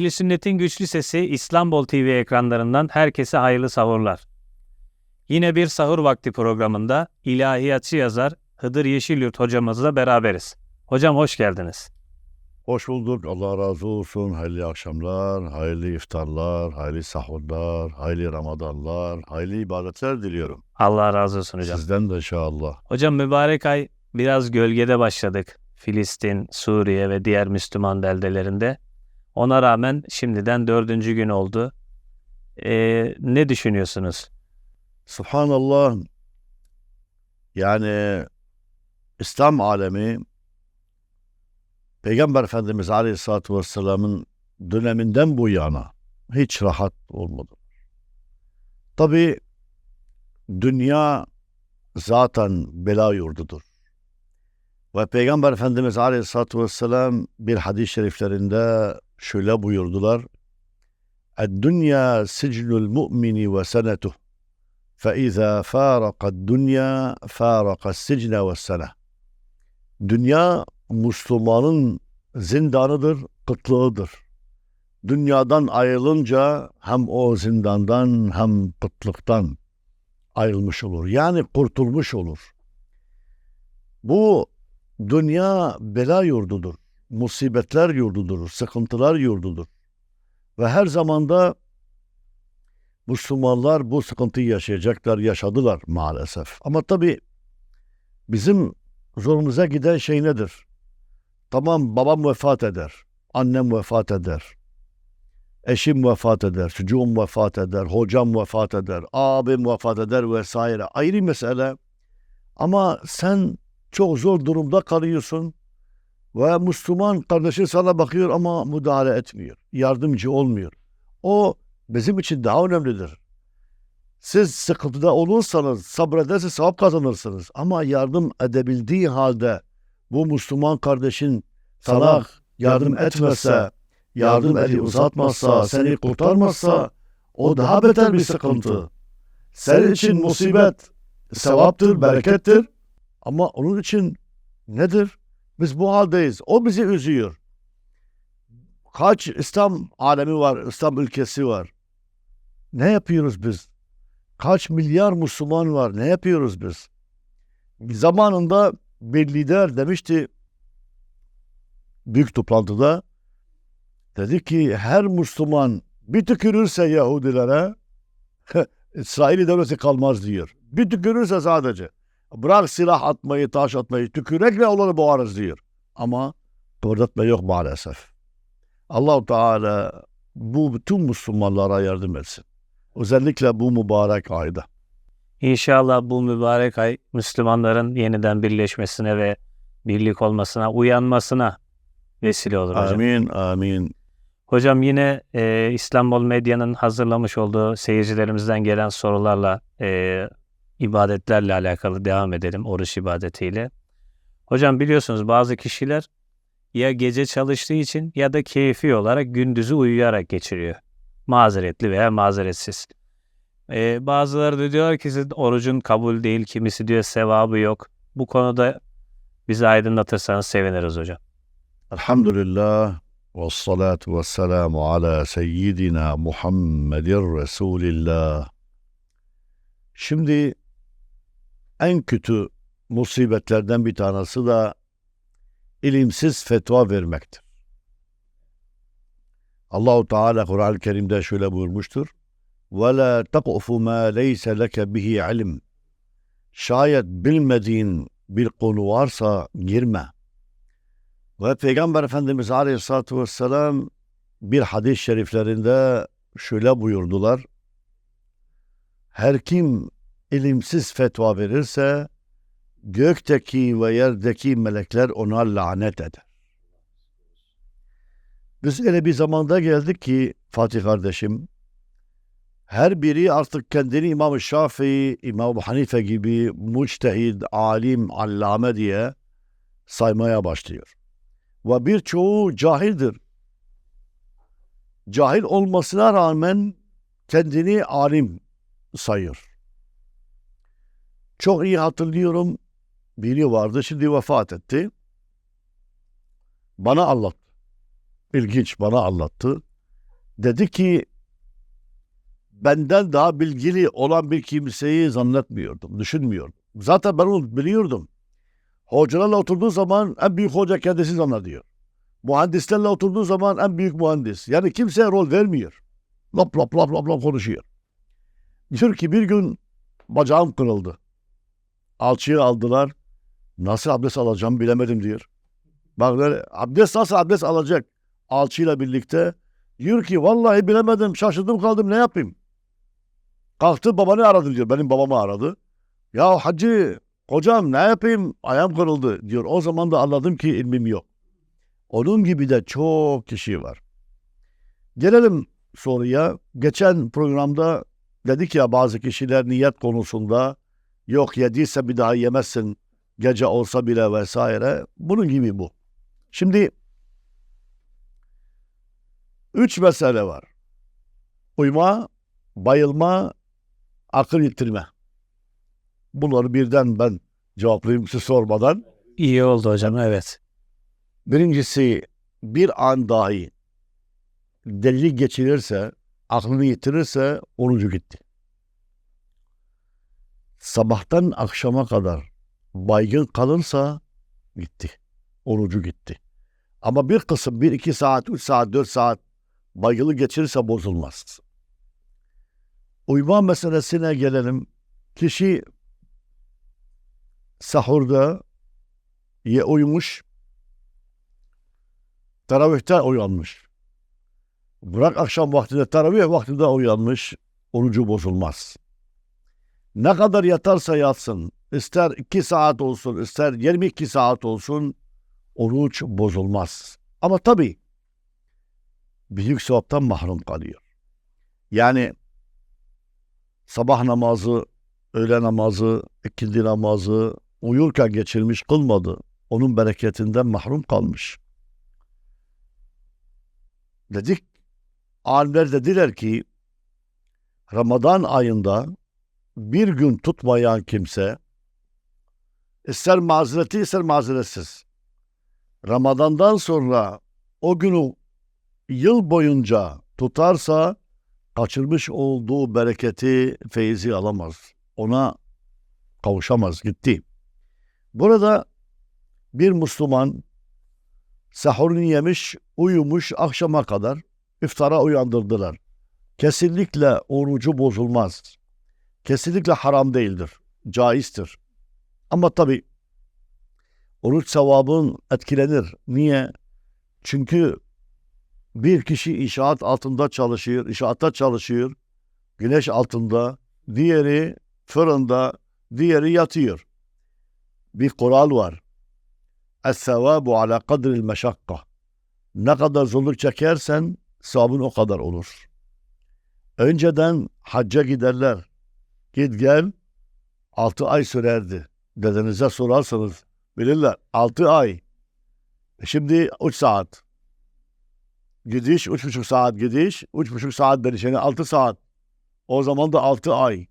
Ehli Sünnet'in güçlü sesi İstanbul TV ekranlarından herkese hayırlı sahurlar. Yine bir sahur vakti programında ilahiyatçı yazar Hıdır Yeşilyurt hocamızla beraberiz. Hocam hoş geldiniz. Hoş bulduk. Allah razı olsun. Hayırlı akşamlar, hayırlı iftarlar, hayırlı sahurlar, hayırlı Ramazanlar, hayırlı ibadetler diliyorum. Allah razı olsun hocam. Sizden de inşallah. Hocam mübarek ay biraz gölgede başladık. Filistin, Suriye ve diğer Müslüman beldelerinde. Ona rağmen şimdiden dördüncü gün oldu. Ee, ne düşünüyorsunuz? Subhanallah. Yani İslam alemi Peygamber Efendimiz Aleyhisselatü Vesselam'ın döneminden bu yana hiç rahat olmadı. Tabi dünya zaten bela yurdudur. Ve Peygamber Efendimiz Aleyhisselatü Vesselam bir hadis-i şeriflerinde şöyle buyurdular. الدنيا سجن المؤمن وسنته فإذا فارق الدنيا فارق السجن والسنة Dünya Müslümanın zindanıdır, kıtlığıdır. Dünyadan ayrılınca hem o zindandan hem kıtlıktan ayrılmış olur. Yani kurtulmuş olur. Bu dünya bela yurdudur. Musibetler yurdudur, sıkıntılar yurdudur. Ve her zamanda Müslümanlar bu sıkıntıyı yaşayacaklar, yaşadılar maalesef. Ama tabii bizim zorumuza giden şey nedir? Tamam babam vefat eder, annem vefat eder, eşim vefat eder, çocuğum vefat eder, hocam vefat eder, abim vefat eder vesaire. Ayrı mesele. Ama sen çok zor durumda kalıyorsun ve Müslüman kardeşin sana bakıyor ama müdahale etmiyor, yardımcı olmuyor. O bizim için daha önemlidir. Siz sıkıntıda olursanız, sabrederseniz sevap kazanırsınız. Ama yardım edebildiği halde bu Müslüman kardeşin sana yardım etmezse, yardım eli uzatmazsa, seni kurtarmazsa o daha beter bir sıkıntı. Senin için musibet, sevaptır, berekettir. Ama onun için nedir? Biz bu haldeyiz. O bizi üzüyor. Kaç İslam alemi var, İslam ülkesi var. Ne yapıyoruz biz? Kaç milyar Müslüman var? Ne yapıyoruz biz? Zamanında bir lider demişti büyük toplantıda dedi ki her Müslüman bir tükürürse Yahudilere İsrail devleti kalmaz diyor. Bir tükürürse sadece. Bırak silah atmayı, taş atmayı, tükürekle onları boğarız diyor. Ama kıpırdatma yok maalesef. Allahu Teala bu bütün Müslümanlara yardım etsin. Özellikle bu mübarek ayda. İnşallah bu mübarek ay Müslümanların yeniden birleşmesine ve birlik olmasına, uyanmasına vesile olur hocam. Amin, amin. Hocam yine e, İstanbul Medya'nın hazırlamış olduğu seyircilerimizden gelen sorularla e, ibadetlerle alakalı devam edelim oruç ibadetiyle. Hocam biliyorsunuz bazı kişiler ya gece çalıştığı için ya da keyfi olarak gündüzü uyuyarak geçiriyor. Mazeretli veya mazeretsiz. Ee, bazıları da diyor ki orucun kabul değil, kimisi diyor sevabı yok. Bu konuda bizi aydınlatırsanız seviniriz hocam. Elhamdülillah ve salatu ve selamu ala seyyidina Muhammedin Resulillah. Şimdi en kötü musibetlerden bir tanesi de ilimsiz fetva vermektir. Allahu Teala Kur'an-ı Kerim'de şöyle buyurmuştur. Ve la taqfu ma leysa leke bihi ilim. Şayet bilmediğin bir konu varsa girme. Ve Peygamber Efendimiz Aleyhisselatü Vesselam bir hadis-i şeriflerinde şöyle buyurdular. Her kim ilimsiz fetva verirse gökteki ve yerdeki melekler ona lanet eder. Biz öyle bir zamanda geldik ki Fatih kardeşim, her biri artık kendini İmam-ı Şafii, İmam Hanife gibi müçtehid, alim, allame diye saymaya başlıyor. Ve birçoğu cahildir. Cahil olmasına rağmen kendini alim sayıyor. Çok iyi hatırlıyorum. Biri vardı şimdi vefat etti. Bana anlattı. İlginç bana anlattı. Dedi ki benden daha bilgili olan bir kimseyi zannetmiyordum, düşünmüyordum. Zaten ben onu biliyordum. Hocalarla oturduğu zaman en büyük hoca kendisi zannediyor. Mühendislerle oturduğu zaman en büyük mühendis. Yani kimseye rol vermiyor. Lap lap lap lap lap konuşuyor. Diyor ki bir gün bacağım kırıldı. Alçıyı aldılar. Nasıl abdest alacağım bilemedim diyor. Bak böyle abdest nasıl abdest alacak alçıyla birlikte. Diyor ki vallahi bilemedim şaşırdım kaldım ne yapayım. Kalktı babanı aradı diyor. Benim babamı aradı. Ya hacı hocam ne yapayım ayağım kırıldı diyor. O zaman da anladım ki ilmim yok. Onun gibi de çok kişi var. Gelelim soruya. Geçen programda dedik ya bazı kişiler niyet konusunda yok yediyse bir daha yemezsin gece olsa bile vesaire. Bunun gibi bu. Şimdi üç mesele var. Uyuma, bayılma, akıl yitirme. Bunları birden ben cevaplayayım siz sormadan. İyi oldu hocam evet. Birincisi bir an dahi deli geçirirse, aklını yitirirse orucu gitti. Sabahtan akşama kadar baygın kalırsa gitti. Orucu gitti. Ama bir kısım, bir iki saat, üç saat, dört saat baygılı geçirirse bozulmaz. Uyuma meselesine gelelim. Kişi sahurda ye uyumuş, Teravihte uyanmış. Bırak akşam vaktinde teravih vaktinde uyanmış. Orucu bozulmaz. Ne kadar yatarsa yatsın. ister 2 saat olsun, ister 22 saat olsun. Oruç bozulmaz. Ama tabii büyük sevaptan mahrum kalıyor. Yani sabah namazı, öğle namazı, ikindi namazı uyurken geçirmiş kılmadı. Onun bereketinden mahrum kalmış. Dedik, alimler dediler ki Ramazan ayında bir gün tutmayan kimse ister mazereti ister mazeretsiz Ramazan'dan sonra o günü yıl boyunca tutarsa kaçırmış olduğu bereketi, feyzi alamaz. Ona kavuşamaz, gitti. Burada bir Müslüman sahurunu yemiş, uyumuş akşama kadar iftara uyandırdılar. Kesinlikle orucu bozulmaz. Kesinlikle haram değildir. Caizdir. Ama tabi oruç sevabın etkilenir. Niye? Çünkü bir kişi inşaat altında çalışıyor, inşaatta çalışıyor. Güneş altında, diğeri fırında, diğeri yatıyor. Bir kural var. Es-sevabu ala kadril meşakka. Ne kadar zorluk çekersen sevabın o kadar olur. Önceden hacca giderler. Git gel altı ay sürerdi. Dedenize sorarsanız bilirler. Altı ay. E Şimdi üç saat. Gidiş, üç buçuk saat gidiş, üç buçuk saat dönüş. Yani altı saat. O zaman da altı ay.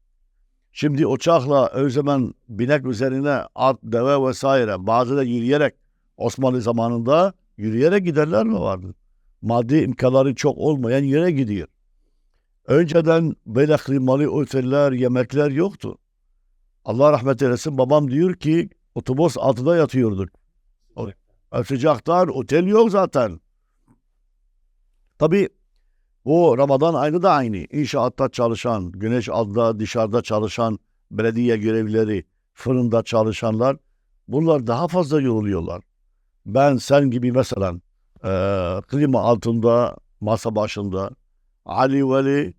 Şimdi uçakla zaman binek üzerine at, deve vesaire bazı da yürüyerek Osmanlı zamanında yürüyerek giderler mi vardı? Maddi imkanları çok olmayan yere gidiyor. Önceden böyle klimalı oteller, yemekler yoktu. Allah rahmet eylesin babam diyor ki otobüs altında yatıyorduk. O, sıcaktan otel yok zaten. Tabii bu Ramazan ayını da aynı. İnşaatta çalışan, güneş altında dışarıda çalışan belediye görevlileri, fırında çalışanlar bunlar daha fazla yoruluyorlar. Ben sen gibi mesela e, klima altında, masa başında Ali Veli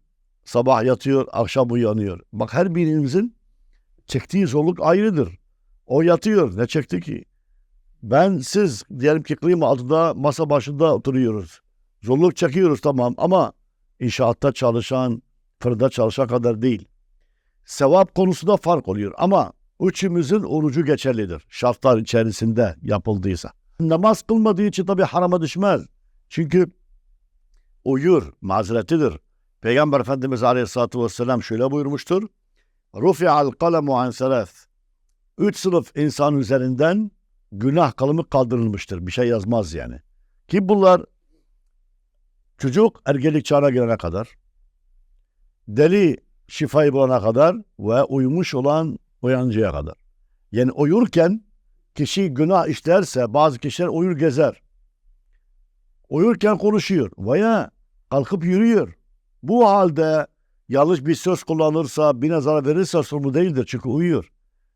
sabah yatıyor, akşam uyanıyor. Bak her birimizin çektiği zorluk ayrıdır. O yatıyor, ne çekti ki? Ben siz diyelim ki klima altında masa başında oturuyoruz. Zorluk çekiyoruz tamam ama inşaatta çalışan, fırında çalışan kadar değil. Sevap konusunda fark oluyor ama üçümüzün orucu geçerlidir. Şartlar içerisinde yapıldıysa. Namaz kılmadığı için tabi harama düşmez. Çünkü uyur, mazeretidir. Peygamber Efendimiz Aleyhisselatü Vesselam şöyle buyurmuştur. Rufi'al kalemu an selef. Üç sınıf insan üzerinden günah kalımı kaldırılmıştır. Bir şey yazmaz yani. Ki bunlar Çocuk ergenlik çağına gelene kadar, deli şifayı bulana kadar ve uyumuş olan uyanıncaya kadar. Yani uyurken kişi günah işlerse bazı kişiler uyur gezer. Uyurken konuşuyor veya kalkıp yürüyor. Bu halde yanlış bir söz kullanırsa, birine zarar verirse sorumlu değildir çünkü uyuyor.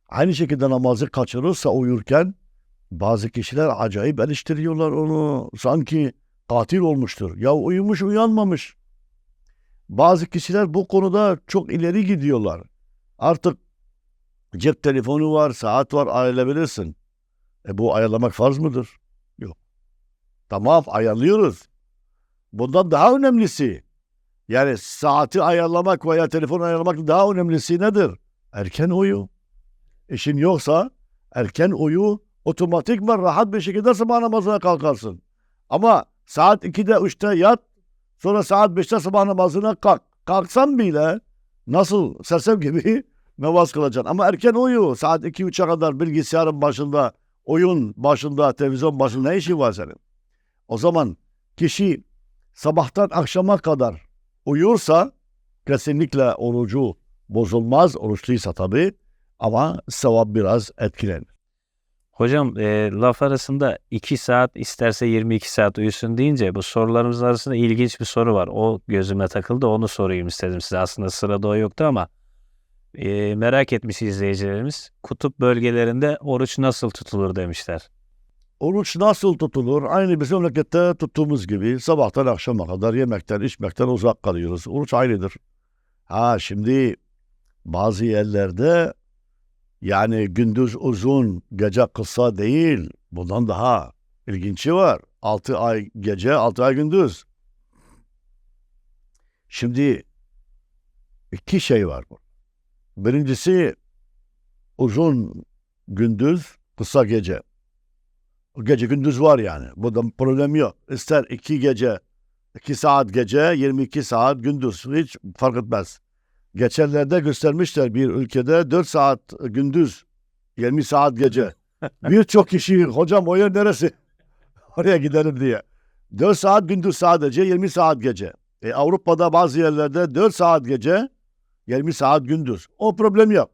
Aynı şekilde namazı kaçırırsa uyurken bazı kişiler acayip eleştiriyorlar onu. Sanki katil olmuştur. Ya uyumuş uyanmamış. Bazı kişiler bu konuda çok ileri gidiyorlar. Artık cep telefonu var, saat var ayarlayabilirsin. E bu ayarlamak farz mıdır? Tamam ayarlıyoruz. Bundan daha önemlisi yani saati ayarlamak veya telefonu ayarlamak daha önemlisi nedir? Erken uyu. İşin yoksa erken uyu otomatikman rahat bir şekilde sabah namazına kalkarsın. Ama saat 2'de 3'te yat sonra saat 5'te sabah namazına kalk. Kalksan bile nasıl sersem gibi namaz kılacaksın. Ama erken uyu saat 2-3'e kadar bilgisayarın başında, oyun başında, televizyon başında ne işin var senin? O zaman kişi sabahtan akşama kadar uyursa kesinlikle orucu bozulmaz. Oruçluysa tabii ama sevap biraz etkilenir. Hocam e, laf arasında 2 saat isterse 22 saat uyusun deyince bu sorularımız arasında ilginç bir soru var. O gözüme takıldı onu sorayım istedim size. Aslında sırada o yoktu ama e, merak etmiş izleyicilerimiz. Kutup bölgelerinde oruç nasıl tutulur demişler. Oruç nasıl tutulur? Aynı bizim memlekette tuttuğumuz gibi sabahtan akşama kadar yemekten içmekten uzak kalıyoruz. Oruç aynıdır. Ha şimdi bazı yerlerde yani gündüz uzun, gece kısa değil. Bundan daha ilginci var. 6 ay gece, 6 ay gündüz. Şimdi iki şey var. bu. Birincisi uzun gündüz, kısa gece. Gece gündüz var yani. Burada problem yok. İster iki gece, iki saat gece, 22 saat gündüz. Hiç fark etmez. Geçenlerde göstermişler bir ülkede 4 saat gündüz, 20 saat gece. Birçok kişi hocam o yer neresi? Oraya gidelim diye. 4 saat gündüz sadece 20 saat gece. E, Avrupa'da bazı yerlerde 4 saat gece 20 saat gündüz. O problem yok.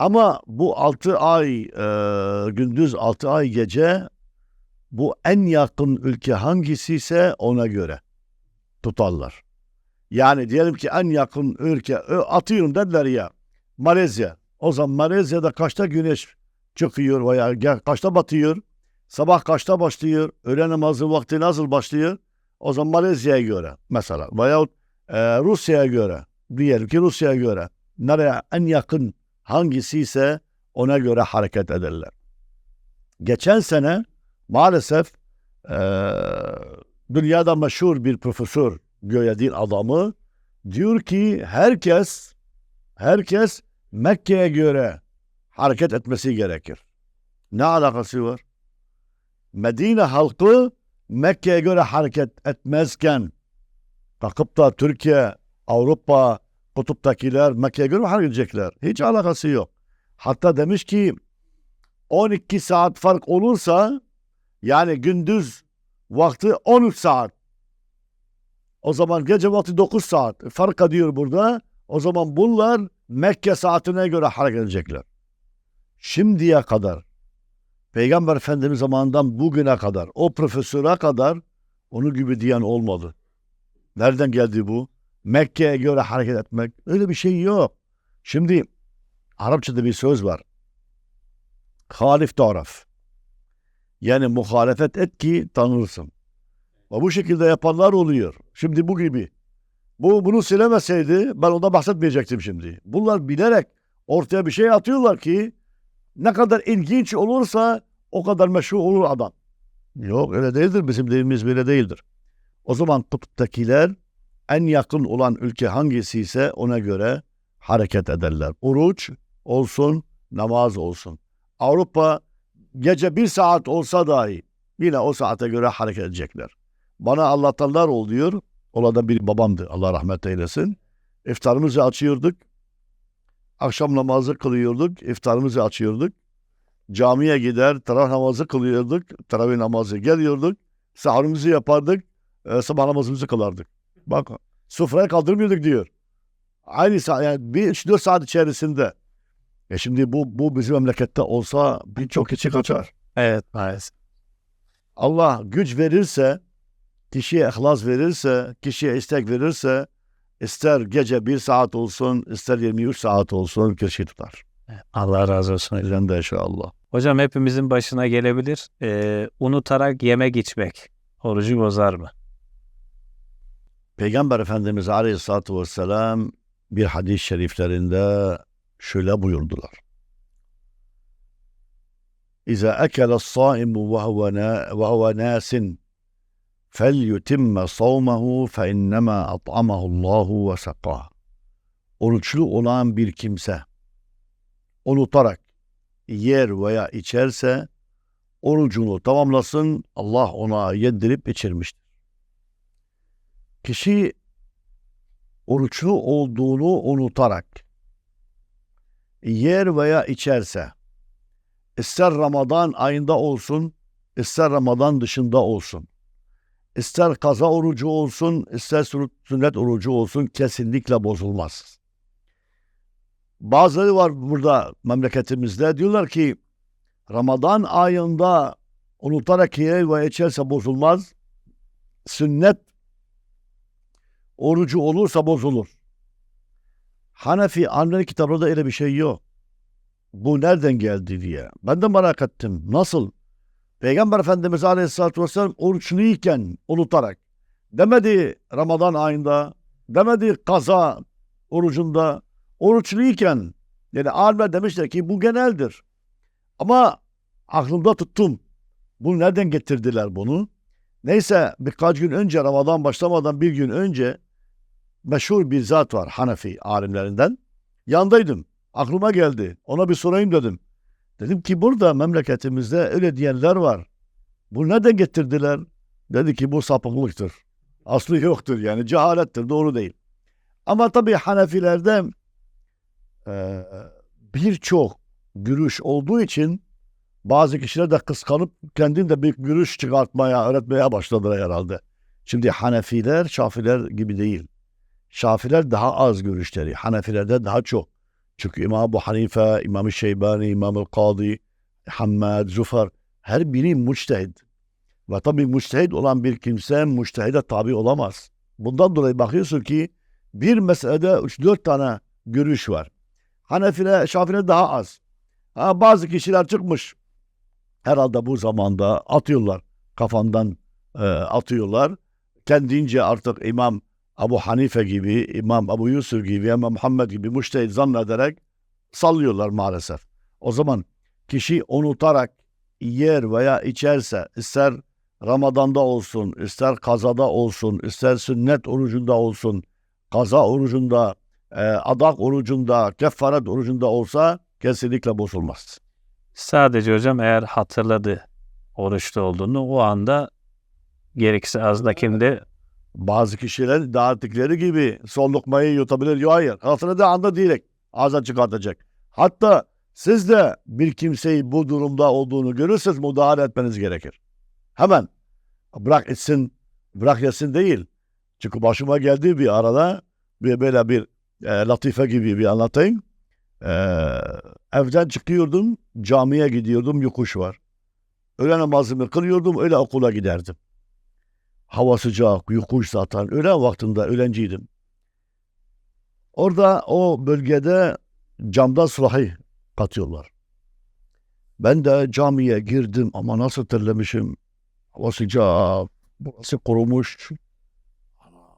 Ama bu 6 ay e, gündüz 6 ay gece bu en yakın ülke hangisi ise ona göre tutarlar. Yani diyelim ki en yakın ülke ö, atıyorum dediler ya Malezya. O zaman Malezya'da kaçta güneş çıkıyor veya kaçta batıyor? Sabah kaçta başlıyor? Öğle namazı vakti nasıl başlıyor? O zaman Malezya'ya göre mesela veyahut e, Rusya'ya göre diyelim ki Rusya'ya göre nereye en yakın hangisi ise ona göre hareket ederler. Geçen sene maalesef e, dünyada meşhur bir profesör göya adamı diyor ki herkes herkes Mekke'ye göre hareket etmesi gerekir. Ne alakası var? Medine halkı Mekke'ye göre hareket etmezken kalkıp da Türkiye, Avrupa, kutuptakiler Mekke'ye göre hareket edecekler? Hiç alakası yok. Hatta demiş ki 12 saat fark olursa yani gündüz vakti 13 saat. O zaman gece vakti 9 saat. Fark ediyor burada. O zaman bunlar Mekke saatine göre hareket edecekler. Şimdiye kadar Peygamber Efendimiz zamanından bugüne kadar o profesöre kadar onu gibi diyen olmadı. Nereden geldi bu? Mekke'ye göre hareket etmek. Öyle bir şey yok. Şimdi Arapçada bir söz var. Halif taraf. Yani muhalefet et ki tanırsın. Ve bu şekilde yapanlar oluyor. Şimdi bu gibi. Bu bunu silemeseydi ben ondan bahsetmeyecektim şimdi. Bunlar bilerek ortaya bir şey atıyorlar ki ne kadar ilginç olursa o kadar meşhur olur adam. Yok öyle değildir. Bizim deyimimiz böyle değildir. O zaman kutuptakiler en yakın olan ülke hangisi ise ona göre hareket ederler. Oruç olsun, namaz olsun. Avrupa gece bir saat olsa dahi yine o saate göre hareket edecekler. Bana anlatanlar oluyor. Onlardan biri babamdı. Allah rahmet eylesin. İftarımızı açıyorduk. Akşam namazı kılıyorduk. iftarımızı açıyorduk. Camiye gider, tarawih namazı kılıyorduk. Tarawih namazı geliyorduk. Sahurumuzu yapardık. e, sabah namazımızı kılardık. Bak sofraya kaldırmıyorduk diyor. Aynı saat yani bir üç dört saat içerisinde. E şimdi bu bu bizim memlekette olsa birçok kişi kaçar. Evet maalesef. Allah güç verirse, kişiye ihlas verirse, kişiye istek verirse, ister gece bir saat olsun, ister 23 saat olsun kişi tutar. Allah razı olsun. Bizden de inşallah. Hocam hepimizin başına gelebilir. Ee, unutarak yemek içmek orucu bozar mı? Peygamber Efendimiz Aleyhisselatü Vesselam bir hadis-i şeriflerinde şöyle buyurdular. İza ekele s-saimu ve huve na- ve huve nasin fe innema at'amahu Allahu ve sakah. Oruçlu olan bir kimse unutarak yer veya içerse orucunu tamamlasın Allah ona yedirip içirmiştir. Kişi oruçlu olduğunu unutarak yer veya içerse ister Ramazan ayında olsun, ister Ramazan dışında olsun, ister kaza orucu olsun, ister sünnet- orucu olsun kesinlikle bozulmaz. Bazıları var burada memleketimizde diyorlar ki Ramazan ayında unutarak yer veya içerse bozulmaz. Sünnet orucu olursa bozulur. Hanefi annenin kitabında öyle bir şey yok. Bu nereden geldi diye. Ben de merak ettim. Nasıl? Peygamber Efendimiz Aleyhisselatü Vesselam oruçluyken unutarak demedi Ramazan ayında demedi kaza orucunda oruçluyken yani alimler demişler ki bu geneldir. Ama aklımda tuttum. Bunu nereden getirdiler bunu? Neyse birkaç gün önce Ramazan başlamadan bir gün önce meşhur bir zat var Hanefi alimlerinden. Yandaydım. Aklıma geldi. Ona bir sorayım dedim. Dedim ki burada memleketimizde öyle diyenler var. Bu neden getirdiler? Dedi ki bu sapıklıktır. Aslı yoktur yani cehalettir doğru değil. Ama tabii Hanefilerde eee, birçok görüş olduğu için bazı kişiler de kıskanıp kendinde bir görüş çıkartmaya, öğretmeye başladılar herhalde. Şimdi Hanefiler, Şafiler gibi değil. Şafiler daha az görüşleri, Hanefilerde daha çok. Çünkü İmam Ebu Hanife, İmam Şeybani, İmam Kadı, Hammad, Zufar her biri müçtehid. Ve tabii müçtehid olan bir kimse müçtehide tabi olamaz. Bundan dolayı bakıyorsun ki bir meselede 3-4 tane görüş var. Hanefile, Şafile daha az. Ha, bazı kişiler çıkmış. Herhalde bu zamanda atıyorlar. Kafandan e, atıyorlar. Kendince artık İmam Abu Hanife gibi, İmam Abu Yusuf gibi, İmam Muhammed gibi müştehit zannederek sallıyorlar maalesef. O zaman kişi unutarak yer veya içerse ister Ramazan'da olsun, ister kazada olsun, ister sünnet orucunda olsun, kaza orucunda, e, adak orucunda, kefaret orucunda olsa kesinlikle bozulmaz. Sadece hocam eğer hatırladı oruçlu olduğunu o anda gerekirse az da kimde Bazı kişiler dağıttıkları gibi son lokmayı yutabilir. Yok hayır. Hatırladığı anda direkt ağza çıkartacak. Hatta siz de bir kimseyi bu durumda olduğunu görürseniz müdahale etmeniz gerekir. Hemen. Bırak içsin, bırak yesin değil. Çünkü başıma geldi bir arada bir böyle bir e, latife gibi bir anlatayım. E, evden çıkıyordum, camiye gidiyordum, yokuş var. Öğle namazımı kılıyordum, öyle okula giderdim. Hava sıcak, yokuş zaten. Öğlen vaktinde öğlenciydim. Orada o bölgede camdan sulahi katıyorlar. Ben de camiye girdim ama nasıl terlemişim. Hava sıcak, burası kurumuş.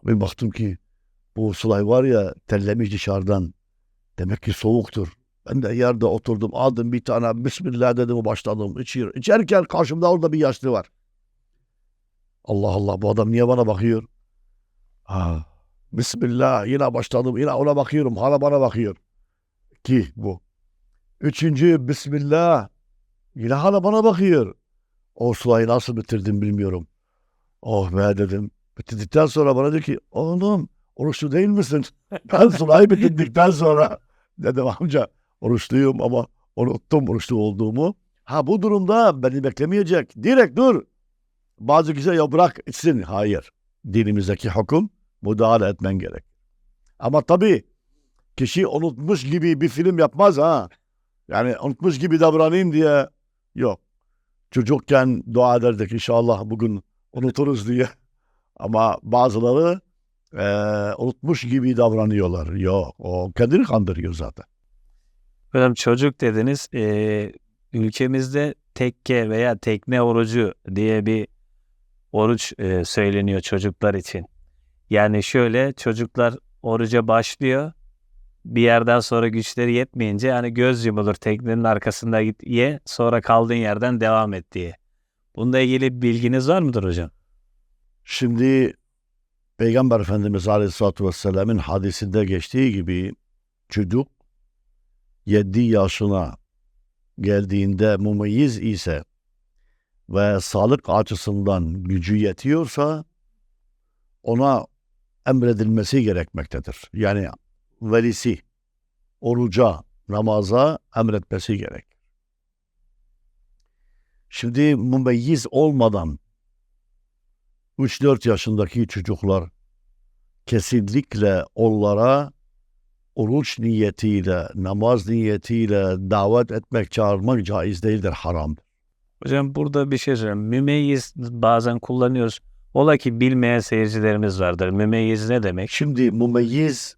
Bir baktım ki bu sulay var ya terlemiş dışarıdan. Demek ki soğuktur. Ben de yerde oturdum aldım bir tane Bismillah dedim başladım içiyor. İçerken karşımda orada bir yaşlı var. Allah Allah bu adam niye bana bakıyor? Ha, Bismillah yine başladım yine ona bakıyorum hala bana bakıyor. Ki bu. Üçüncü Bismillah yine hala bana bakıyor. O sulayı nasıl bitirdim bilmiyorum. Oh be dedim. Bitirdikten sonra bana diyor ki oğlum oruçlu değil misin? Ben sulayı bitirdikten sonra dedim amca oruçluyum ama unuttum oruçlu olduğumu. Ha bu durumda beni beklemeyecek. Direkt dur. Bazı kişiler ya bırak içsin. Hayır. dinimizdeki hüküm müdahale etmen gerek. Ama tabii kişi unutmuş gibi bir film yapmaz ha. Yani unutmuş gibi davranayım diye yok. Çocukken dua ederdik inşallah bugün unuturuz diye. Ama bazıları eee, unutmuş gibi davranıyorlar. Yok o kendini kandırıyor zaten. Hocam çocuk dediniz. Ee, ülkemizde tekke veya tekne orucu diye bir oruç e, söyleniyor çocuklar için. Yani şöyle çocuklar oruca başlıyor. Bir yerden sonra güçleri yetmeyince hani göz yumulur teknenin arkasında git ye sonra kaldığın yerden devam et diye. Bununla ilgili bilginiz var mıdır hocam? Şimdi Peygamber Efendimiz Aleyhisselatü Vesselam'ın hadisinde geçtiği gibi çocuk 7 yaşına geldiğinde mumeyyiz ise ve sağlık açısından gücü yetiyorsa ona emredilmesi gerekmektedir. Yani velisi oruca, namaza emretmesi gerek. Şimdi mumeyyiz olmadan 3-4 yaşındaki çocuklar kesinlikle onlara oruç niyetiyle, namaz niyetiyle davet etmek, çağırmak caiz değildir, haramdır. Hocam burada bir şey söyleyeyim. Mümeyyiz bazen kullanıyoruz. Ola ki bilmeyen seyircilerimiz vardır. Mümeyyiz ne demek? Şimdi mumeyyiz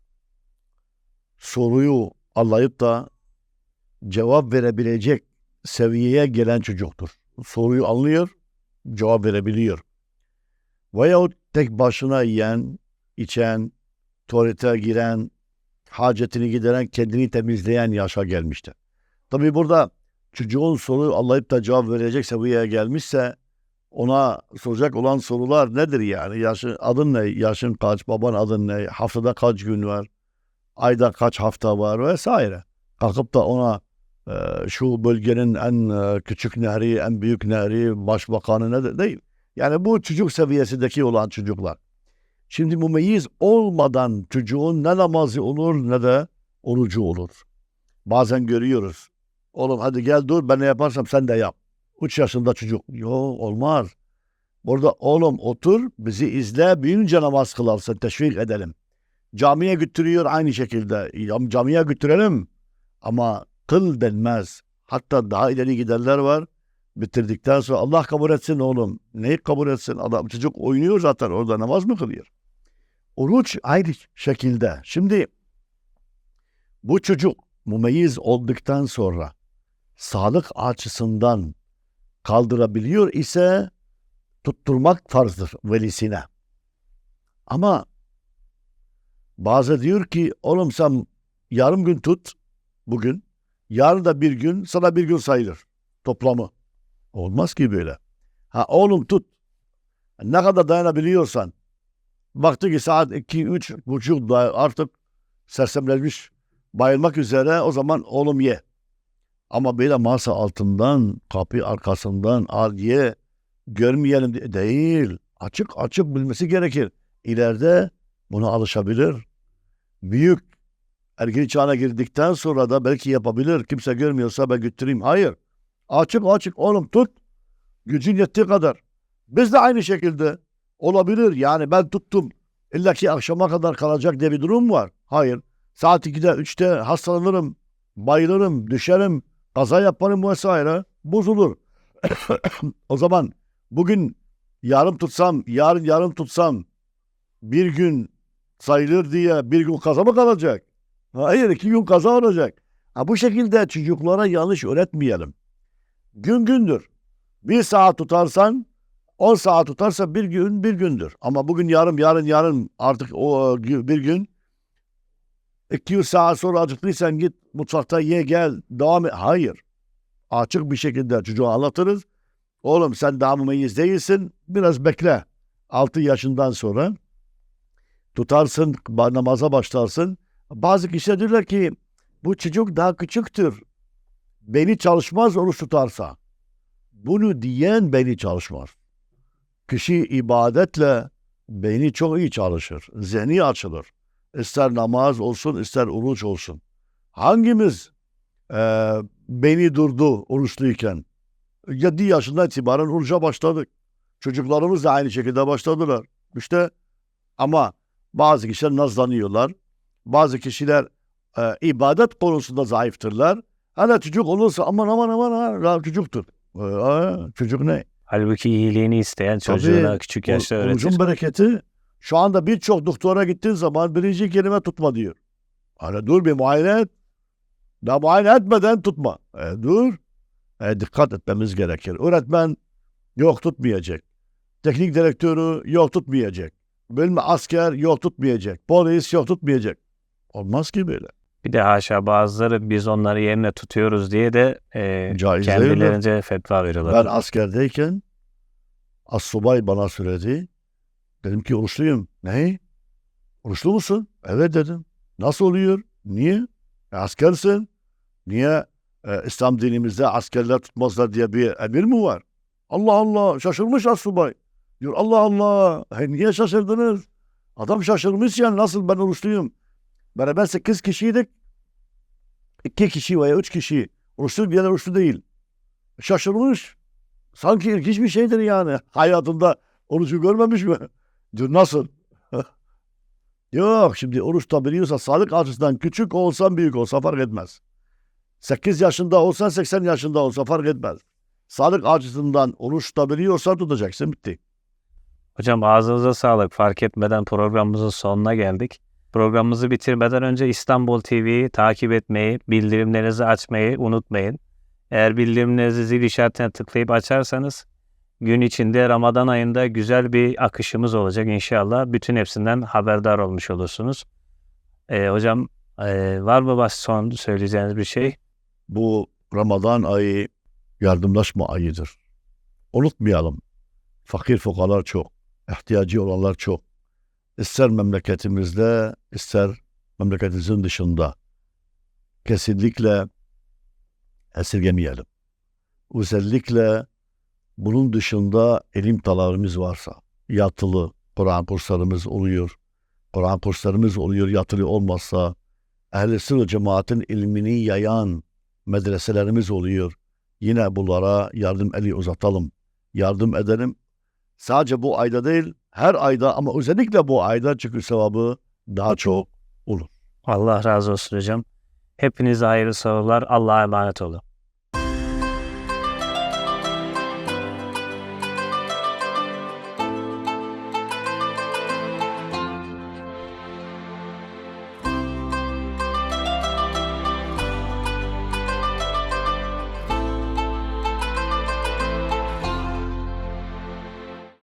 soruyu anlayıp da cevap verebilecek seviyeye gelen çocuktur. Soruyu anlıyor, cevap verebiliyor. Veyahut tek başına yiyen, içen, tuvalete giren, hacetini gideren, kendini temizleyen yaşa gelmiştir. Tabi burada çocuğun soru anlayıp da cevap verecek seviyeye gelmişse ona soracak olan sorular nedir yani? Yaşın, adın ne? Yaşın kaç? Baban adın ne? Haftada kaç gün var? Ayda kaç hafta var? Vesaire. Kalkıp da ona e, şu bölgenin en e, küçük nehri, en büyük nehri, başbakanı ne de değil. Yani bu çocuk seviyesindeki olan çocuklar. Şimdi mumeyyiz olmadan çocuğun ne namazı olur ne de orucu olur. Bazen görüyoruz. Oğlum hadi gel dur ben ne yaparsam sen de yap. 3 yaşında çocuk. Yok olmaz. Burada oğlum otur bizi izle büyüyünce namaz kılarsın teşvik edelim. Camiye götürüyor aynı şekilde. Camiye götürelim ama kıl denmez. Hatta daha ileri giderler var. Bitirdikten sonra Allah kabul etsin oğlum. Neyi kabul etsin? Adam çocuk oynuyor zaten orada namaz mı kılıyor? Oruç ayrı şekilde. Şimdi bu çocuk mumeyyiz olduktan sonra sağlık açısından kaldırabiliyor ise tutturmak farzdır velisine. Ama bazı diyor ki oğlum sen yarım gün tut bugün. Yarın da bir gün sana bir gün sayılır toplamı. Olmaz ki böyle. Ha oğlum tut. Ne kadar dayanabiliyorsan. Baktı ki saat 2 üç buçuk artık sersemlenmiş bayılmak üzere o zaman oğlum ye. Ama böyle masa altından, kapı arkasından al ye, görmeyelim diye değil. Açık açık bilmesi gerekir. İleride buna alışabilir. Büyük ergen çağına girdikten sonra da belki yapabilir. Kimse görmüyorsa ben götüreyim. Hayır. Açık açık oğlum tut. Gücün yettiği kadar. Biz de aynı şekilde olabilir. Yani ben tuttum. İlla ki akşama kadar kalacak diye bir durum var. Hayır. Saat 2'de 3'te hastalanırım. Bayılırım. Düşerim. Kaza yaparım vesaire. Bozulur. o zaman bugün yarım tutsam, yarın yarım tutsam bir gün sayılır diye bir gün kaza mı kalacak? Hayır iki gün kaza olacak. Ha, bu şekilde çocuklara yanlış öğretmeyelim. Gün gündür. Bir saat tutarsan 10 saat tutarsa bir gün bir gündür. Ama bugün yarım yarın yarın artık o bir gün 200 saat sonra acıktıysan git mutfakta ye gel devam et. Hayır. Açık bir şekilde çocuğa anlatırız. Oğlum sen daha mümeyyiz değilsin. Biraz bekle. 6 yaşından sonra tutarsın, namaza başlarsın. Bazı kişiler diyorlar ki bu çocuk daha küçüktür. Beni çalışmaz oruç tutarsa. Bunu diyen beni çalışmaz. Kişi ibadetle beyni çok iyi çalışır. Zihni açılır. İster namaz olsun, ister oruç olsun. Hangimiz e, beni durdu oruçluyken? 7 yaşından itibaren oruca başladık. Çocuklarımız da aynı şekilde başladılar. İşte ama bazı kişiler nazlanıyorlar. Bazı kişiler e, ibadet konusunda zayıftırlar. Hele çocuk olursa aman aman aman ha, çocuktur. E, çocuk ne? Halbuki iyiliğini isteyen Tabii, çocuğuna küçük yaşta öğretir. Orucun bereketi şu anda birçok doktora gittiğin zaman birinci kelime tutma diyor. Hani dur bir muayene et. Daha muayene etmeden tutma. E, dur. E, dikkat etmemiz gerekir. Öğretmen yok tutmayacak. Teknik direktörü yok tutmayacak. Bölme asker yok tutmayacak. Polis yok tutmayacak. Olmaz ki böyle. Bir de haşa bazıları biz onları yerine tutuyoruz diye de e, Caiz kendilerince fetva veriyorlar. Ben askerdeyken assubay bana söyledi. Dedim ki oruçluyum. Ne? Oruçlu musun? Evet dedim. Nasıl oluyor? Niye? E, askersin. Niye e, İslam dinimizde askerler tutmazlar diye bir emir mi var? Allah Allah şaşırmış assubay. Diyor Allah Allah. Hey, niye şaşırdınız? Adam şaşırmış yani nasıl ben oruçluyum. Beraber sekiz kişiydik. İki kişi veya üç kişi. Oruçlu diğerler oruçlu değil. Şaşırmış. Sanki ilginç bir şeydir yani. Hayatında orucu görmemiş mi? Diyor nasıl? Yok şimdi oruç tutabiliyorsa sağlık açısından küçük olsan büyük olsa fark etmez. 8 yaşında olsan 80 yaşında olsa fark etmez. Sağlık açısından oruç tutabiliyorsan tutacaksın bitti. Hocam ağzınıza sağlık. Fark etmeden programımızın sonuna geldik. Programımızı bitirmeden önce İstanbul TV'yi takip etmeyi, bildirimlerinizi açmayı unutmayın. Eğer bildirimlerinizi zil işaretine tıklayıp açarsanız gün içinde Ramazan ayında güzel bir akışımız olacak inşallah. Bütün hepsinden haberdar olmuş olursunuz. Ee, hocam ee, var mı baş son söyleyeceğiniz bir şey? Bu Ramazan ayı yardımlaşma ayıdır. Unutmayalım. Fakir fukalar çok. ihtiyacı olanlar çok. İster memleketimizde, ister memleketimizin dışında. Kesinlikle esirgemeyelim. Özellikle bunun dışında elim talalarımız varsa, yatılı Kur'an kurslarımız oluyor. Kur'an kurslarımız oluyor, yatılı olmazsa, ehl-i sünnet cemaatin ilmini yayan medreselerimiz oluyor. Yine bunlara yardım eli uzatalım. Yardım edelim. Sadece bu ayda değil, her ayda ama özellikle bu ayda çünkü sevabı daha çok olur. Allah razı olsun hocam. Hepinize hayırlı sabahlar. Allah'a emanet olun.